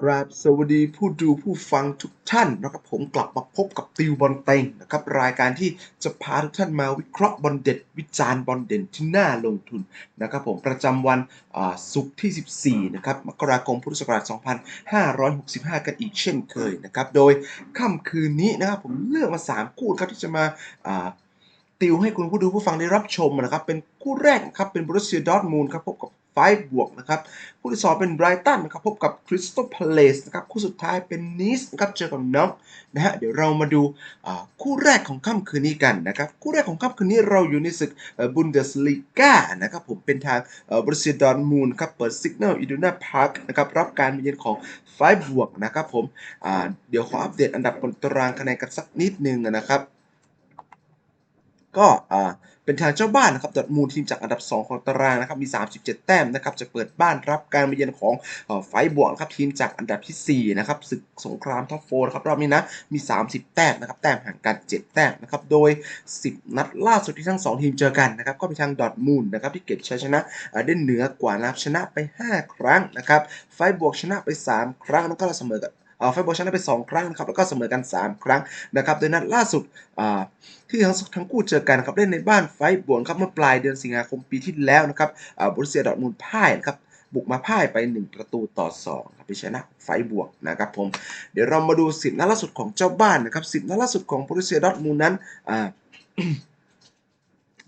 กราบสวัสดีผู้ดูผู้ฟังทุกท่านนะครับผมกลับมาพบกับติวบอลเต็งนะครับรายการที่จะพาทุกท่านมาวิเคราะห์บอลเด็ด วิจารณ์บอลเด่นที่น่าลงทุนนะครับผมประจำวันศุกร์ที่ 14 นะครับมกราคมพุทธศักราช 2565 กันอีกเช่นเคยนะครับโดยค่ำคืนนี้นะครับผมเลือกมา 3 คู่ครับที่จะมาติวให้คุณผู้ดูผู้ฟังได้รับชมนะครับเป็นคู่แรกครับเป็นบรูเซียดอร์ทมูลครับพบกับ ไฟบวกนะครับคู่ที่สอเป็นไบรตันนะครับพบกับคริสตัลพาเลสนะครับคู่สุดท้ายเป็นนิสนะครับเจอกับน็อกนะฮะเดี๋ยวเรามาดูคู่แรกของค่ำคืนนี้กันนะครับคู่แรกของค่ำคืนนี้เราอยู่ในศึกบุนเดสลีกานะครับผมเป็นทางบรูเซียดอร์มูลครับเปิดซิกเนลอิดูนาพาร์คนะครับรับการมาเยือนของไฟบวกนะครับผมเดี๋ยวขออัปเดตอันดับบนตารางคะแนนกันสักนิดนึงนะครับ ก็อ่าเป็นทางเจ้าบ้านนะครับดอทมูลทีมจากอันดับ 2 ของตารางนะครับมี 37 แต้มนะครับจะเปิดบ้านรับการมาเยือนของอไฟบวกครับทีมจากอันดับทีสี่ 4 นะครับศึกสงครามท็อปโฟนะครับรอบนี้นะมี 30 แต้มนะครับแต้มห่างกัน 7 แต้มนะครับโดย 10 นัดล่าสุดที่ทั้ง 2 ทีมเจอกันนะครับก็เป็นทางดอทมูลนะครับที่เก็บชัยชนะได้เหนือกว่านะครับชนะไป 5 ครั้งนะครับไฟบวกชนะไป 3 ครั้งแล้วก็เสมอกับ เอ่อไฟบวกชนะไป 2 ครั้งนะครับแล้วก็เสมอกัน 3 ครั้งนะครับโดยนัดล่าสุดที่ทั้งทั้งคู่เจอกันครับเล่นในบ้านไฟบวกครับเมื่อปลายเดือนสิงหาคมปีที่แล้วนะครับอ่าบรูเซียดอทมูลพ่ายนะครับบุกมาพ่ายไป 1 ประตูต่อ2ครับไปชนะไฟบวกนะครับผมเดี๋ยวเรามาดู10นัดล่าสุดของเจ้าบ้านนะครับ10นัดล่าสุดของบรูเซียดอทมูลนั้น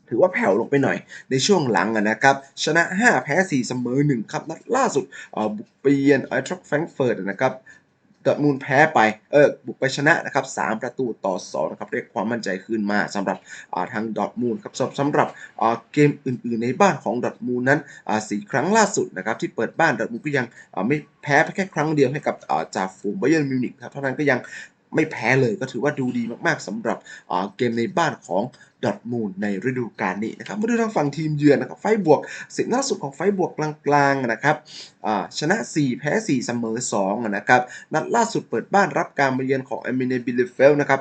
ถือว่าแผ่วลงไปหน่อยในช่วงหลังนะครับ ชนะ 5 แพ้ 4 เสมอ 1 ครับ นัดล่าสุดบุกไปเยือนไอทรัคแฟรงเฟิร์ตนะครับ ดอทมูลแพ้ไปเออบุกไปชนะนะครับ3ประตูต่อ2นะครับเรียกความมั่นใจขึ้นมาสำหรับอ่าทางดอทมูลครับสำหรับอ่าเกมอื่นๆในบ้านของดอทมูลนั้นอ่าสี่ครั้งล่าสุดนะครับที่เปิดบ้านดอทมูลก็ยังอ่าไม่แพ้แค่ครั้งเดียวให้กับอ่าจ่าฝูงไบเยอร์นมิวนิกครับเท่านั้นก็ยัง ไม่แพ้เลยก็ถือว่าดูดีมากๆสำหรับเกมในบ้านของดอทมูลในฤดูกาลนี้นะครับมาดูทางฝั่งทีมเยือนนะครับไฟบวกสิบล่าสุดของไฟบวกกลางๆนะครับชนะ 4 แพ้ 4 เสมอ2นะครับนัดล่าสุดเปิดบ้านรับการมาเยือนของเอมิเนบิลเลเฟลนะครับ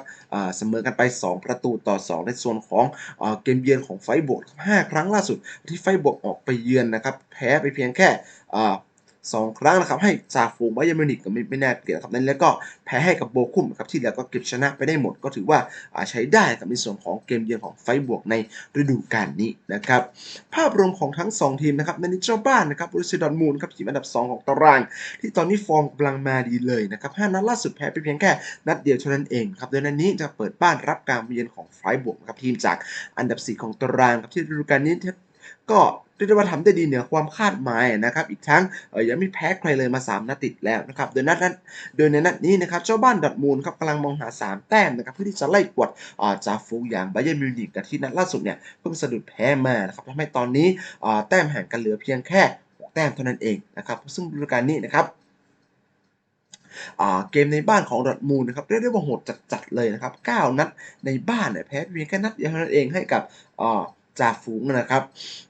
เสมอกันไป 2 ประตูต่อ 2 ในส่วนของอเกมเยือนของไฟบวก 5 ครั้งล่าสุดที่ไฟบวกออกไปเยือนนะครับแพ้ไปเพียงแค่ อ่าสองครั้งนะครับให้ซาฟูไบเยอร์มิวนิกก็ไม่ไม่น่าเกลียดครับนั้นแล้วก็แพ้ให้กับโบคุมครับที่เหลือก็เก็บชนะไปได้หมด ก็ถือว่าใช้ได้กับในส่วนของเกมเยือนของไฟบวกในฤดูกาลนี้นะครับภาพรวมของทั้ง 2 ทีมนะครับในนิเจ้าบ้านนะครับบรูเซียดอร์ทมูลครับทีมอันดับ 2 ของตาราง ที่ตอนนี้ฟอร์มกำลังมาดีเลยนะครับ5นัดล่าสุดแพ้ไปเพียงแค่นัดเดียวเท่านั้นเองครับโดยนัดนี้จะเปิดบ้านรับการมเยือนของไฟบวกนะครับทีมจากอันดับ 4 ของตารางครับที่ฤดูกาลนี้ก็ เรียกได้ว่าทำได้ดีเหนือความคาดหมายนะครับ อีกทั้งยังไม่แพ้ใครเลยมา 3 นัดติดแล้วนะครับ โดยนัดนั้น โดยในนัดนี้นะครับเจ้าบ้านดอร์ทมูลครับกำลังมองหา 3 แต้มนะครับเพื่อที่จะไล่กวดอ่าจากฟูงอย่างไบเยอร์มิวนิกกับที่นัดล่าสุดเนี่ยเพิ่งสะดุดแพ้มานะครับทำให้ตอนนี้แต้มห่างกันเหลือเพียงแค่แต้มเท่านั้นเองนะครับซึ่งฤดูกาลนี้นะครับเกมในบ้านของดอทมูลนะครับเรียกได้ว่าโหดจัดๆเลยนะครับ 9 นัดในบ้านเนี่ยแพ้เพียงแค่นัดเดียวเท่านั้นเองให้กับอ่า จ่าฝูงนะครับ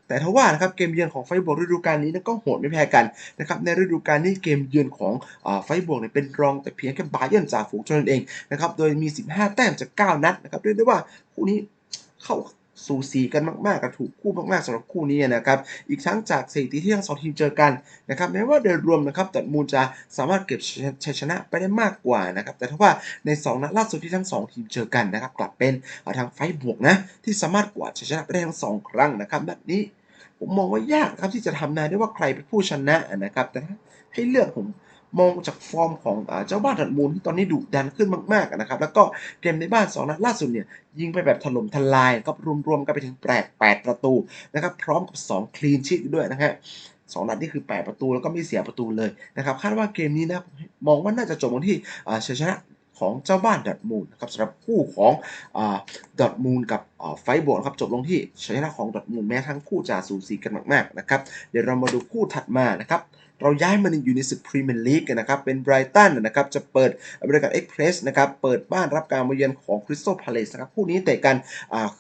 แต่ทว่านะครับเกมเยือนของไฟบวกฤดูกาลนี้ก็โหดไม่แพ้กันนะครับในฤดูกาลนี้เกมเยือนของอไฟบวกเนี่ยเป็นรองแต่เพียงแค่บาเยิร์นจ่าฝูงเท่านั้นเองนะครับโดยมี 15 แต้มจาก 9 นัดนะครับเรียกได้ว่าคู่นี้เข้า สูสีกันมากๆกับถูกคู่มากๆสำหรับคู่นี้นะครับ อีกทั้งจากสถิติที่ทั้งสองทีมเจอกันนะครับแม้ว่าโดยรวมนะครับดอร์ทมูลจะสามารถเก็บชัยชนะไปได้มากกว่านะครับแต่ถ้าว่าใน 2 นัดล่าสุดที่ทั้ง 2 ทีมเจอกันนะครับกลับเป็นทางไฟบวกนะที่สามารถกวาดชัยชนะไปได้ทั้ง2ครั้งนะครับนัดนี้ผมมองว่ายากครับที่จะทำนายได้ว่าใครเป็นผู้ชนะนะครับแต่ให้เลือกผม มองจากฟอร์มของเจ้าบ้านดอร์ทมูลที่ตอนนี้ดุดันขึ้นมากๆนะครับ แล้วก็เกมในบ้าน2นัดล่าสุดเนี่ยยิงไปแบบถล่มทลายก็รวมๆกันไปถึง8 8ประตูนะครับพร้อมกับ 2 คลีนชีตด้วยนะฮะสองนัดนี่คือ 8 ประตูแล้วก็ไม่เสียประตูเลยนะครับคาดว่าเกมนี้นะมองว่าน่าจะจบลงที่ชัยชนะของเจ้าบ้านดอร์ทมูลนะครับสำหรับคู่ของดอทมูลกับไฟบวกนครับจบลงที่ชัยชนะของดอร์ทมูลแม้ทั้งคู่จะสูสีกันมากๆนะครับเดี๋ยวเรามาดูคู่ถัดมานะครับ เราย้ายมาอยู่ในศึกพรีเมียร์ลีกนะครับ เป็นไบรตันนะครับ จะเปิดบริการเอ็กเพรสนะครับ เปิดบ้านรับการมาเยือนของคริสตัลพาเลสนะครับ คู่นี้เตะกัน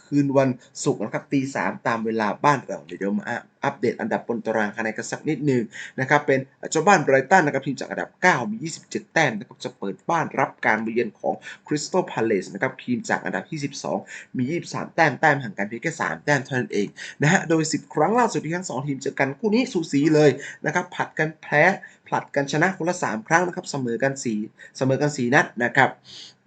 คืนวันศุกร์นะครับตีสามตามเวลาบ้านเราเดี๋ยวมา อัปเดตอันดับบนตารางคะแนนกันสักนิดนึงนะครับเป็นเจ้าบ้านไบรตันนะครับทีมจากอันดับ 9 มี 27 แต้มนะครับจะเปิดบ้านรับการเยือนของคริสตัลพาเลสนะครับทีมจากอันดับที่ 12 มี 23 แต้มแต้มห่างกันเพียงแค่ 3 แต้มเท่านั้นเองนะฮะโดย 10 ครั้งล่าสุดที่ทั้ง 2 ทีมเจอกันคู่นี้สูสีเลยนะครับผัดกันแพ้เพีลัดกันชนะคนละ 3 ครั้งนะครับเสมอกัน4เสมอกัน 4 นัดนะครับ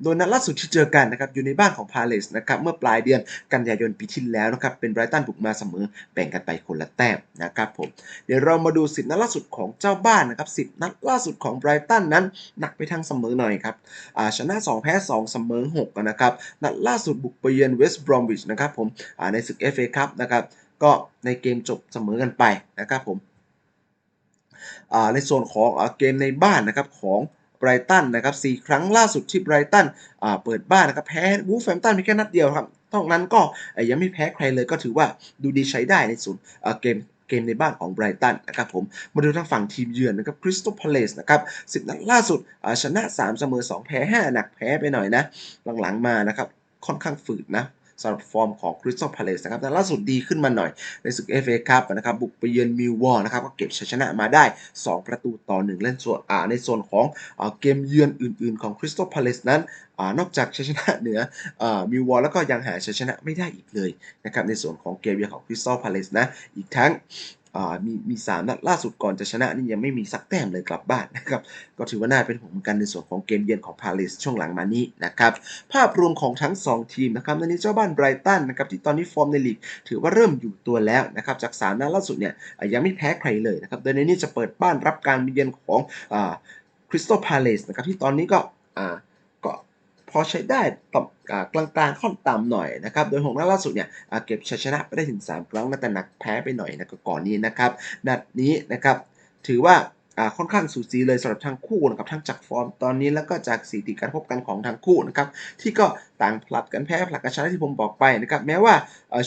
โดยนัดล่าสุดที่เจอกันนะครับอยู่ในบ้านของพาเลสนะครับเมื่อปลายเดือนกันยายนปีที่แล้วนะครับเป็นไบรตันบุกมาเสมอแบ่งกันไปคนละแต้มนะครับผมเดี๋ยวเรามาดู10นัดล่าสุดของเจ้าบ้านนะครับ10นัดล่าสุดของไบรตันนั้นหนักไปทางเสมอหน่อยครับชนะ 2 แพ้ 2 เสมอ6นะครับนัดล่าสุดบุกไปเยือนเวสต์บรอมวิชนะครับผมในศึก FA คัพนะครับก็ในเกมจบเสมอกันไปนะครับผมในส่วนของอเกมในบ้านนะครับของ ไบรตันนะครับสี่ครั้งล่าสุดที่ไบรตันเปิดบ้านนะครับแพ้วูฟแฟมตันเพียงแค่นัดเดียวครับนอกนั้นก็ยังไม่แพ้ใครเลยก็ถือว่าดูดีใช้ได้ในส่วนอ่าเกมเกมในบ้านของไบรตันนะครับผม มาดูทางฝั่งทีมเยือนนะครับคริสตัลพาเลสนะครับสิบนัดล่าสุดชนะ 3 เสมอ 2 แพ้ 5 หนักแพ้ไปหน่อยนะ หลังๆมานะครับค่อนข้างฝืดนะ สำหรับฟอร์มของคริสตัลพาเลสนะครับแต่ล่าสุดดีขึ้นมาหน่อยในศึก FA คัพนะครับบุกไปเยือนมิววอลนะครับก็เก็บชัยชนะมาได้ 2 ประตูต่อ 1 เล่นส่วนอ่าในส่วนของอเกมเยือนอื่น ๆ ของคริสตัลพาเลสนั้นอ่านอกจากชัยชนะเหนืออมิววอลแล้วก็ยังหาชัยชนะไม่ได้อีกเลยนะครับในส่วนของเกมเยือนของคริสตัลพาเลสนะอีกทั้ง มีมีสามนัดล่าสุดก่อนจะชนะนี่ยังไม่มีสักแต้มเลยกลับบ้านนะครับ ก็ถือว่าน่าเป็นห่วงเหมือนกันในส่วนของเกมเยือนของพาเลสช่วงหลังมานี้นะครับ ภาพรวมของทั้ง 2 ทีมนะครับในนี้เจ้าบ้านไบรตันนะครับที่ตอนนี้ฟอร์มในลีกถือว่าเริ่มอยู่ตัวแล้วนะครับจากสามนัดล่าสุดเนี่ยยังไม่แพ้ใครเลยนะครับโดยในนี้จะเปิดบ้านรับการเยือนของคริสตัลพาเลสนะครับที่ตอนนี้ก็อ่าก็ พอใช้ได้ต่ำอ่ากลางๆค่อนต่ำหน่อยนะครับ โดยหกนัดล่าสุดเนี่ยเก็บชัยชนะไปได้ถึง 3 ครั้งแต่หนักแพ้ไปหน่อยนะก,ก่อนนี้นะครับ นัดนี้นะครับถือว่าค่อนข้างสูสีเลยสำหรับทั้งคู่นะครับทั้งจากฟอร์มตอนนี้แล้วก็จากสถิติการพบกันของทั้งคู่นะครับที่ก็ต่างผลัดกันแพ้ผลัดกันชนะที่ผมบอกไปนะครับแม้ว่า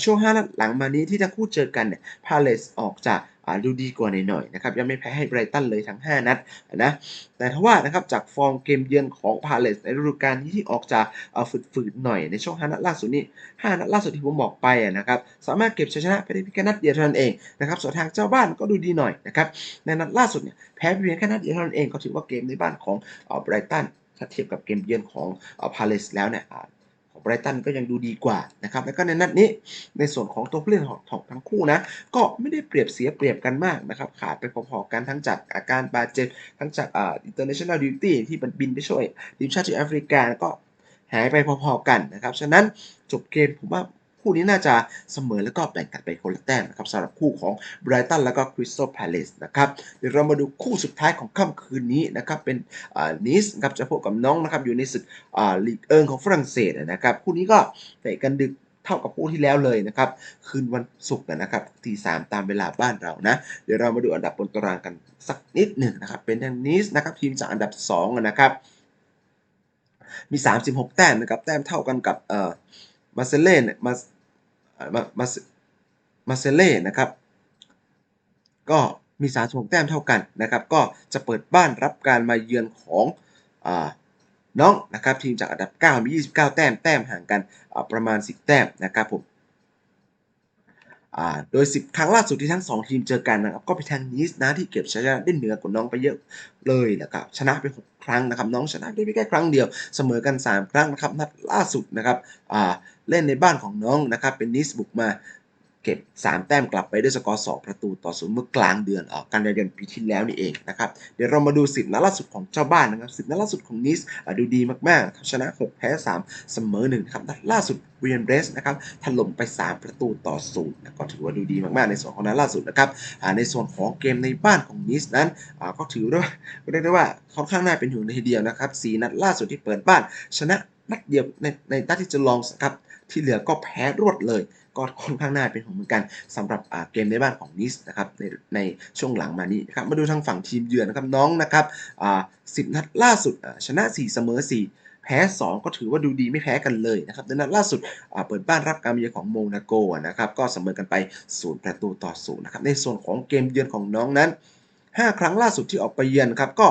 ช่วง5นัดหลังมานี้ที่ทั้งคู่เจอกันเนี่ยพาเลสออกจะอ่า ดูดีกว่าหน่อยๆนะครับยังไม่แพ้ให้ไบรตันเลยทั้ง 5 นัดนะแต่ถ้าว่านะครับจากฟอร์มเกมเยือนของพาเลสในฤดูกาลนี้ที่ออกจะเอ่อฝืดๆหน่อยในช่วง5นัดล่าสุดนี้5นัดล่าสุดที่ผมบอกไปนะครับสามารถเก็บชัยชนะไปได้เพียงแค่นัดเดียวเท่านั้นเองนะครับส่วนทางเจ้าบ้านก็ดูดีหน่อยนะครับในนัดล่าสุดเนี่ยแพ้เพียงแค่นัดเดียวเท่านั้นเองก็ถือว่าเกมในบ้านของไบรตันถ้าเทียบกับเกมเยือนของพาเลสแล้วเนี่ย ของไบรตันก็ยังดูดีกว่านะครับแล้วก็ในนัดนี้ในส่วนของตัวผู้เล่นของทั้งคู่นะก็ไม่ได้เปรียบเสียเปรียบกันมากนะครับขาดไปพอๆกันทั้งจากอาการบาดเจ็บทั้งจากอ่า international duty ที่บินไปช่วยทีมชาติแอฟริกาก็หายไปพอๆกันนะครับ ฉะนั้นจบเกมผมว่า คู่นี้น่าจะเสมอแล้วก็แบ่งกันไปคนละแต้มนะครับสำหรับคู่ของไบรตันแล้วก็คริสตัลพาเลสนะครับเดี๋ยวเรามาดูคู่สุดท้ายของค่ำคืนนี้นะครับเป็นนิสนะครับจะพบกับน้องนะครับอยู่ในศึกลีกเอิงของฝรั่งเศสนะครับคู่นี้ก็เตะกันดึกเท่ากับคู่ที่แล้วเลยนะครับ คืนวันศุกร์นะครับทีสามตามเวลาบ้านเรานะ เดี๋ยวเรามาดูอันดับบนตารางกันสักนิดหนึ่งนะครับ เป็นทางนิสนะครับ ทีมจากอันดับ 2 นะครับ มี 36 แต้มนะครับ แต้มเท่ากันกับเอ่อมาเซเล่นมา มาเซเล่นะครับก็มี 36 แต้มเท่ากันนะครับ ก็จะเปิดบ้านรับการมาเยือนของอน้องนะครับทีมจากอันดับ 9 มี 29 แต้ม แต้มห่างกันประมาณ 10 แต้มนะครับผม โดย 10 ครั้งล่าสุดที่ทั้ง 2 ทีมเจอกันนะครับก็เป็นทางนีสนะที่เก็บชัยชนะได้เหนือกว่าน้องไปเยอะเลยนะครับชนะไป6ครั้งนะครับน้องชนะได้เพียงแค่ครั้งเดียวเสมอกัน 3 ครั้งนะครับนัดล่าสุดนะครับเล่นในบ้านของน้องนะครับเป็นนิสบุกมา เก็บ 3 แต้มกลับไปด้วยสกอร์ 2 ประตูต่อศูนย์เมื่อกลางเดือนออกันยายนปีที่แล้วนี่เองนะครับเดี๋ยวเรามาดู10นัดล่าสุดของเจ้าบ้านนะครับ10นัดล่าสุดของนิสดูดีมากๆชนะ 6 แพ้ 3 เสมอ1ครับนัดล่าสุดเวียนเบรสนะครับถล่มไป 3 ประตูต่อศูนย์ก็ถือว่าดูดีมากๆ ในส่วนของนัดล่าสุดนะครับในส่วนของเกมในบ้านของนิสนั้นก็ถือว่าเรียกได้ว่าค่อนข้างน่าเป็นห่วงเลยทีเดียวนะครับ4นัดล่าสุดที่เปิดบ้านชนะนัดเดียวในในนัดที่จะลองครับที่เหลือก็แพ้รวดเลย ก็ค่อนข้างน่าเป็นห่วงเหมือนกันสำหรับเกมในบ้านของนิสนะครับในในช่วงหลังมานี้นะครับมาดูทางฝั่งทีมเยือนนะครับน้องนะครับสิบนัดล่าสุดชนะ 4 เสมอ 4แพ้2ก็ถือว่าดูดีไม่แพ้กันเลยนะครับในนัดล่าสุดเปิดบ้านรับการมาเยือนของโมนาโกนะครับก็เสมอกันไป0ประตูต่อ0นะครับในส่วนของเกมเยือนของน้องนั้น 5 ครั้งล่าสุดที่ออกไปเยือนครับก็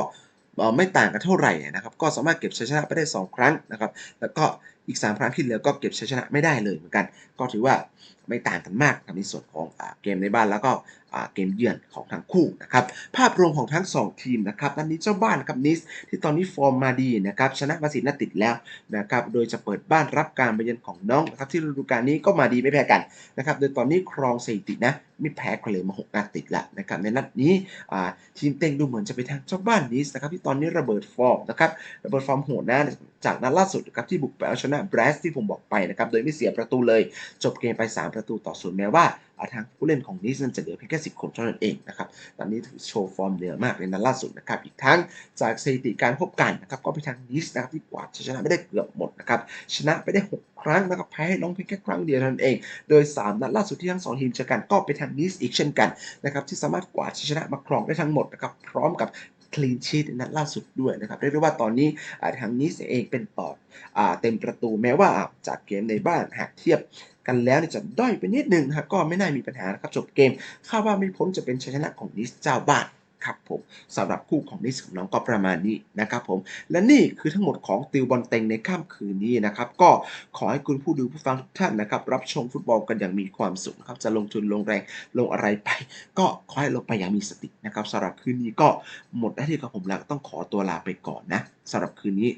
ไม่ต่างกันเท่าไหร่นะครับก็สามารถเก็บชัยชนะไปได้ 2 ครั้งนะครับแล้วก็ อีก 3 ครั้งที่เหลือก็เก็บชัยชนะไม่ได้เลยเหมือนกัน ก็ถือว่า ไม่ต่างกันมากในส่วนของอเกมในบ้านแล้วก็เกมเยือนของทั้งคู่นะครับภาพรวมของทั้ง 2 ทีมนะครับนัดนี้เจ้าบ้านครับนิสที่ตอนนี้ฟอร์มมาดีนะครับชนะมาสินัดติดแล้วนะครับโดยจะเปิดบ้านรับการเยือนของน้องนะครับที่ฤดูกาลนี้ก็มาดีไม่แพ้กันนะครับโดยตอนนี้ครองสถิตินะไม่แพ้ใครเลยมาหกนัดติดล้วนะครับในนัดนี้ทีมเต็งดูเหมือนจะไปทางเจ้าบ้านนิสนะครับที่ตอนนี้ระเบิดฟอร์มนะครับระเบิดฟอร์มโหดนะจากนัดล่าสุดนะครับที่บุกไปเอาชนะแบรสที่ผมบอกไปนะครับโดยไม่เสียประตูเลย จบเกมไป3ประตูต่อศูนย์แม้ว่าทางผู้เล่นของนิสนั้นจะเหลือเพียงแค่10 คนเท่านั้นเองนะครับตอนนี้ถือโชว์ฟอร์มเหนือมากในนัดล่าสุดนะครับอีกทั้งจากสถิติการพบกันนะครับก็ไปทางนิสนะครับที่กวาดชนะไม่ได้เกือบหมดนะครับชนะไปได้ 6 ครั้งนะครับแพ้ให้น้องเพียงแค่ครั้งเดียวเท่านั้นเอง โดย 3 นัดล่าสุดที่ทั้งสองทีมเจอกันก็ไปทางนิสอีกเช่นกันนะครับที่สามารถกวาดชนะมาครองได้ทั้งหมดนะครับพร้อมกับ คลีนชีตในนัดล่าสุดด้วยนะครับเรียกได้ว่าตอนนี้ทางนิสเองเป็นต่อดเต็มประตูแม้ว่าจากเกมในบ้านหากเทียบกันแล้วจะด้อยไปนิดนึงนะครับก็ไม่น่ามีปัญหานะครับจบเกมคาดว่าไม่พ้นจะเป็นชัยชนะของนิสเจ้าบ้าน ครับผมสำหรับคู่ของนิสกับน้องก็ประมาณนี้นะครับผมและนี่คือทั้งหมดของติวบอลเต็งในค่ำคืนนี้นะครับก็ขอให้คุณผู้ดูผู้ฟังทุกท่านนะครับรับชมฟุตบอลกันอย่างมีความสุขครับจะลงทุนลงแรงลงอะไรไป ก็ขอให้ลงไปอย่างมีสตินะครับสำหรับคืนนี้ก็หมดหน้าที่กับผมแล้วต้องขอตัวลาไปก่อนนะสำหรับคืนนี้